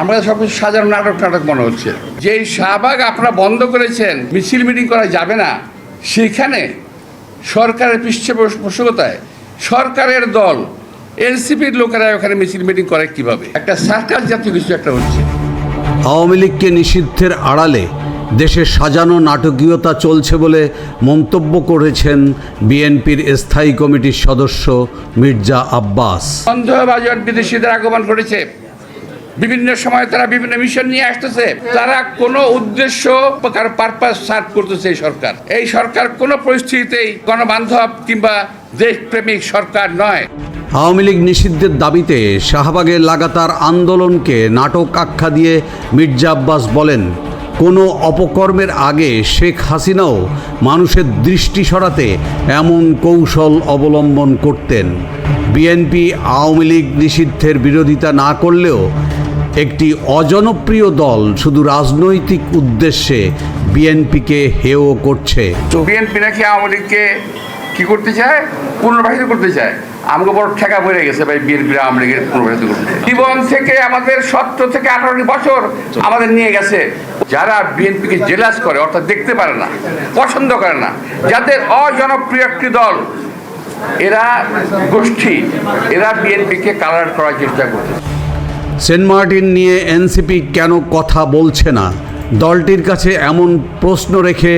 আমরা সব কিছু সাজানো নাটক নাটক মনে হচ্ছে। যেই শাহবাগ আপনারা বন্ধ করেছেন মিছিল মিটিং করা যাবে না সেখানে সরকারের পৃষ্ঠপোষকতায় সরকারের দল এনসিপির লোকেরা ওখানে মিছিল মিটিং করে কীভাবে? একটা সার্কাস জাতীয় কিছু একটা হচ্ছে। আওয়ামী লীগকে নিষিদ্ধের আড়ালে দেশে সাজানো নাটকীয়তা চলছে বলে মন্তব্য করেছেন বিএনপির স্থায়ী কমিটির সদস্য মির্জা আব্বাস। সন্দেহবাজার বিদেশিদের আগমন ঘটেছে। বিভিন্ন সময় তারা বিভিন্ন মিশন নিয়ে আসতেছে। তারা কোনো উদ্দেশ্য পারপাস সার্ভ করতেছে এই সরকার। এই সরকার কোনো পরিস্থিতিতেই গণবান্ধব কিংবা দেশপ্রেমিক সরকার নয়। আওয়ামী লীগ নিষিদ্ধের দাবিতে শাহবাগে লাগাতার আন্দোলনকে নাটক আখ্যা দিয়ে মির্জা আব্বাস বলেন, কোনো অপকর্মের আগে শেখ হাসিনাও মানুষের দৃষ্টি সরাতে এমন কৌশল অবলম্বন করতেন। বিএনপি আওয়ামী লীগ নিষিদ্ধের বিরোধিতা না করলেও একটি অজনপ্রিয় দল শুধু রাজনৈতিক উদ্দেশ্যে বিএনপিকে হেয় করছে। বিএনপি নাকি আওয়ামী লীগকে কি করতে চায়? পুনর্বাসিত করতে চায়। আমাকে বড় ঠেকা পড়ে গেছে ভাই বিএনপি আওয়ামী লীগের পুনর্বাসিত করতে। জীবন থেকে আমাদের সত্তর থেকে আঠারোটি বছর আমাদের নিয়ে গেছে। যারা বিএনপিকে জেলাস করে, অর্থাৎ দেখতে পারে না, পছন্দ করে না, যাদের অজনপ্রিয় একটি দল, এরা গোষ্ঠী, এরা বিএনপিকে কালার করার চেষ্টা করছে। সেন্ট মার্টিন নিয়ে এনসিপি কেন কথা বলছে না? দলটির কাছে এমন প্রশ্ন রেখে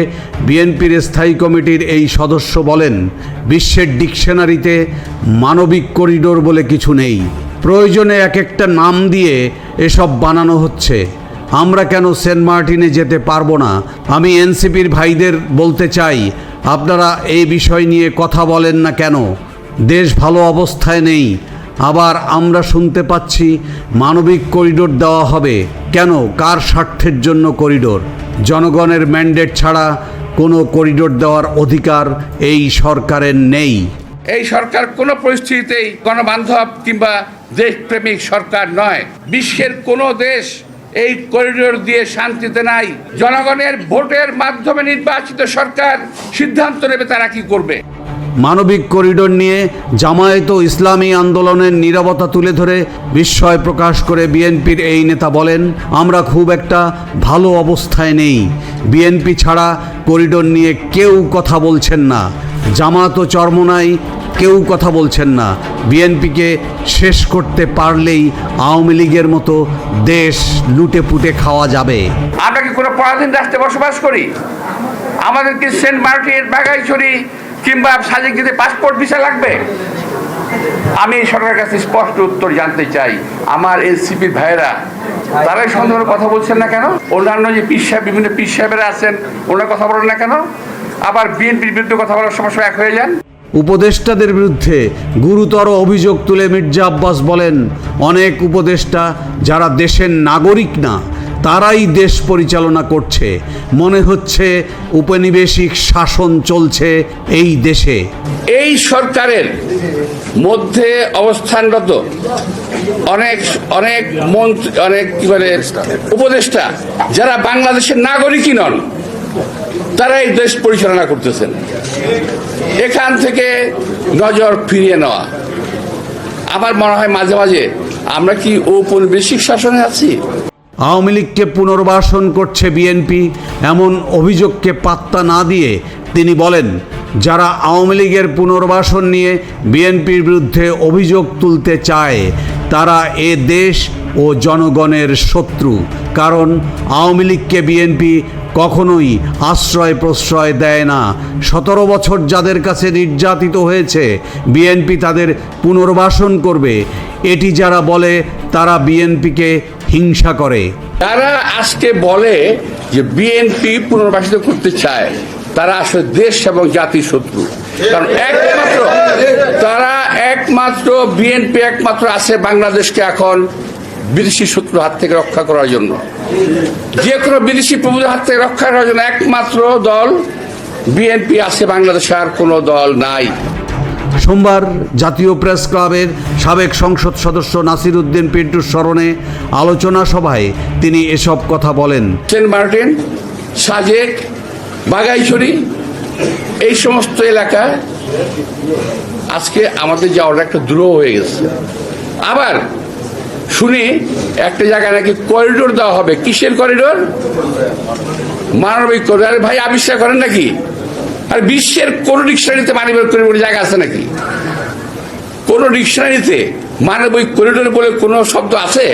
বিএনপির স্থায়ী কমিটির এই সদস্য বলেন, বিশ্বের ডিকশনারিতে মানবিক করিডোর বলে কিছু নেই। প্রয়োজনে এক একটা নাম দিয়ে এসব বানানো হচ্ছে। আমরা কেন সেন্ট মার্টিনে যেতে পারব না? আমি এনসিপির ভাইদের বলতে চাই, আপনারা এই বিষয় নিয়ে কথা বলেন না কেন? দেশ ভালো অবস্থায় নেই আবার আমরা শুনতে পাচ্ছি মানবিক করিডোর দেওয়া হবে। কেন? কার স্বার্থের জন্য করিডোর? জনগণের ম্যান্ডেট ছাড়া কোনো করিডোর দেওয়ার অধিকার এই সরকারের নেই। এই সরকার কোনো পরিস্থিতিতেই গণবান্ধব কিংবা দেশপ্রেমিক সরকার নয়। বিশ্বের কোনো দেশ এই করিডোর দিয়ে শান্তিতে নাই। জনগণের ভোটের মাধ্যমে নির্বাচিত সরকার সিদ্ধান্ত নেবে তারা কি করবে। মানবিক করিডোর নিয়ে জামায়াত ও ইসলামী আন্দোলনের নীরবতা তুলে ধরে বিস্ময় প্রকাশ করে বিএনপির এই নেতা বলেন, আমরা খুব একটা ভালো অবস্থায় নেই। বিএনপি ছাড়া করিডোর নিয়ে কেউ কথা বলছেন না। জামাত ও চরমনাই কেউ কথা বলছেন না। বিএনপিকে শেষ করতে পারলেই আওয়ামী লীগের মতো দেশ লুটে পুটে খাওয়া যাবে। আমরা কি কোনো পরাধীন রাষ্ট্রে বসবাস করি? আমাদের কি সেন্ট মার্টিন বাগাইছড়ি কিংবা সাজেক যেতে পাসপোর্ট ভিসা লাগবে? আমি এই সরকারের কাছে স্পষ্ট উত্তর জানতে চাই। আমার এনসিপির ভাইয়েরা, তারাই সন্দেহের কথা বলছেন না কেন? অন্যান্য যে পীর সাহেব, বিভিন্ন পীর সাহেবেরা আছেন, ওনার কথা বলেন না কেন? আবার বিএনপির বিরুদ্ধে কথা বলার সময় এক হয়ে যান। উপদেষ্টাদের বিরুদ্ধে গুরুতর অভিযোগ তুলে মির্জা আব্বাস বলেন, অনেক উপদেষ্টা যারা দেশের নাগরিক না তারাই দেশ পরিচালনা করছে। মনে হচ্ছে উপনিবেশিক শাসন চলছে এই দেশে। এই সরকারের মধ্যে অবস্থানরত অনেক অনেক মন্ত্রী, অনেক কি বলে, উপদেষ্টা, যারা বাংলাদেশের নাগরিকই নন তারা এই দেশ পরিচালনা করতেছেন। এখান থেকে নজর ফিরিয়ে নেওয়া। আমার মনে হয় মাঝে মাঝে আমরা কি ঔপনিবেশিক শাসনে আছি? আওয়ামী লীগকে পুনর্বাসন করছে বিএনপি, এমন অভিযোগকে পাত্তা না দিয়ে তিনি বলেন, যারা আওয়ামী লীগের পুনর্বাসন নিয়ে বিএনপির বিরুদ্ধে অভিযোগ তুলতে চায়, তারা এ দেশ ও জনগণের শত্রু। কারণ আওয়ামী লীগকে বিএনপি কখনোই আশ্রয় প্রশ্রয় দেয় না। সতেরো বছর যাদের কাছে নির্যাতিত হয়েছে, বিএনপি তাদের পুনর্বাসন করবে। এটি যারা বলে, তারা বিএনপিকে হিংসা করে। তারা আজকে বলে যে বিএনপি পুনর্বাসিত করতে চায়। তারা আসলে দেশ এবং জাতির শত্রু। কারণ একমাত্র, তারা একমাত্র বিএনপি একমাত্র আছে বাংলাদেশকে এখন বিদেশি শত্রুর হাত থেকে রক্ষা করার জন্য। যে কোনো বিদেশি প্রভুদের হাত থেকে রক্ষা করার জন্য একমাত্র দল বিএনপি আছে, বাংলাদেশে আর কোনো দল নাই। সোমবার জাতীয় প্রেস ক্লাবের সাবেক সংসদ সদস্য নাসির উদ্দিন পিন্টুর স্মরণে আলোচনা সভায় তিনি এসব কথা বলেন। সেন্ট মার্টিন, সাজেক, বাগাইছড়ি, এই সমস্ত এলাকা আজকে আমাদের যাওয়াটা একটা দ্রুহ হয়ে গেছে। আবার শুনি একটা জায়গায় নাকি করিডোর দেওয়া হবে। কিসের করিডোর মানবিক করিডোর ভাই, আবিষ্কার করেন নাকি? আর বিশ্বের কোন ডিকশনারিতে মানবিক করিডোর জায়গা আছে নাকি? কোন ডিকশনারিতে মানবিক করিডোর বলে কোনো শব্দ আছে?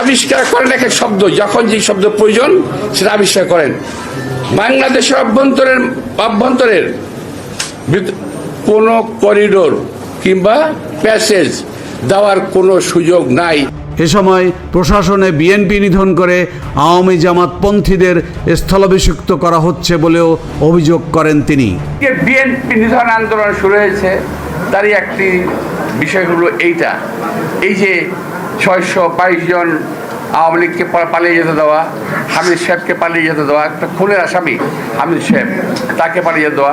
আবিষ্কার করেন এক এক শব্দ, যখন যে শব্দ প্রয়োজন সেটা আবিষ্কার করেন। বাংলাদেশের অভ্যন্তরের অভ্যন্তরের কোনো করিডোর কিংবা প্যাসেজ দেওয়ার কোনো সুযোগ নাই। এ সময় প্রশাসনে বিএনপি নিধন করে আওয়ামী জামাতপন্থীদের স্থলাভিষিক্ত করা হচ্ছে বলেও অভিযোগ করেন তিনি। বিএনপি নিধন আন্দোলন শুরু হয়েছে, তারই একটি বিষয় হলো এইটা। এই যে ছয়শো বাইশ জন আওয়ামী লীগকে পালিয়ে যেতে দেওয়া, হামিদ সাহেবকে পালিয়ে যেতে দেওয়া, একটা খুনের আসামি হামিদ সাহেব, তাকে পালিয়ে দেওয়া।